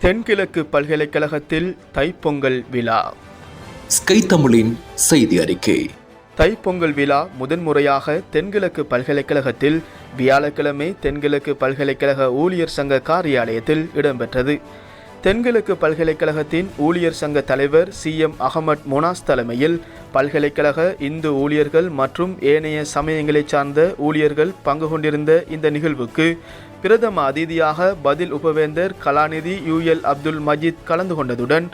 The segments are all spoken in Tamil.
தென்கிழக்கு பல்கலைக்கழகத்தில் தைப்பொங்கல் விழா. ஸ்கை தமிழின் செய்தி அறிக்கை. தைப்பொங்கல் விழா முதன்முறையாக தென்கிழக்கு பல்கலைக்கழகத்தில் வியாழக்கிழமை தென்கிழக்கு பல்கலைக்கழக ஊழியர் சங்க காரியாலயத்தில் இடம்பெற்றது. தென்கிழக்கு பல்கலைக்கழகத்தின் ஊழியர் சங்க தலைவர் சி எம் அகமட் மொனாஸ் தலைமையில் பல்கலைக்கழக இந்து ஊழியர்கள் மற்றும் ஏனைய சமயங்களைச் சார்ந்த ஊழியர்கள் பங்கு கொண்டிருந்த இந்த நிகழ்வுக்கு பிரதம அதிதியாக பதில் உபவேந்தர் கலாநிதி யுஎல் அப்துல் மஜீத் கலந்து கொண்டதுடன்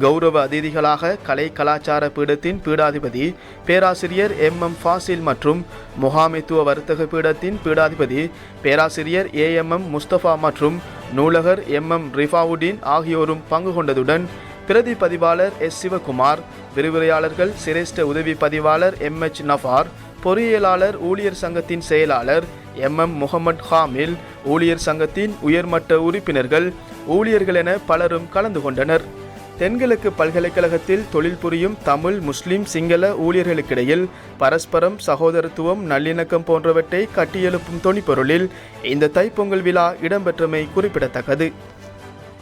கௌரவ அதிதிகளாக கலை கலாச்சார பீடத்தின் பீடாதிபதி பேராசிரியர் எம். எம். ஃபாசில் மற்றும் முகாமைத்துவ வர்த்தக பீடத்தின் பீடாதிபதி பேராசிரியர் ஏ. எம். எம். முஸ்தபா மற்றும் நூலகர் எம். எம். ரிஃபாவுடீன் ஆகியோரும் பங்கு கொண்டதுடன் பிரதி பதிவாளர் எஸ். சிவகுமார் விரிவுரையாளர்கள் சிரேஷ்ட உதவி பதிவாளர் எம். எச். நஃபார் பொறியியலாளர் ஊழியர் சங்கத்தின் செயலாளர் எம். எம். முகமது ஹாமில் ஊழியர் சங்கத்தின் உயர்மட்ட உறுப்பினர்கள் ஊழியர்கள் என பலரும் கலந்து கொண்டனர். தென்கிழக்கு பல்கலைக்கழகத்தில் தொழில் புரியும் தமிழ் முஸ்லிம் சிங்கள ஊழியர்களுக்கிடையில் பரஸ்பரம் சகோதரத்துவம் நல்லிணக்கம் போன்றவற்றை கட்டியெழுப்பும் தொனிப்பொருளில் இந்த தைப்பொங்கல் விழா இடம்பெற்றமை குறிப்பிடத்தக்கது.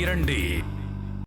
இரண்டு.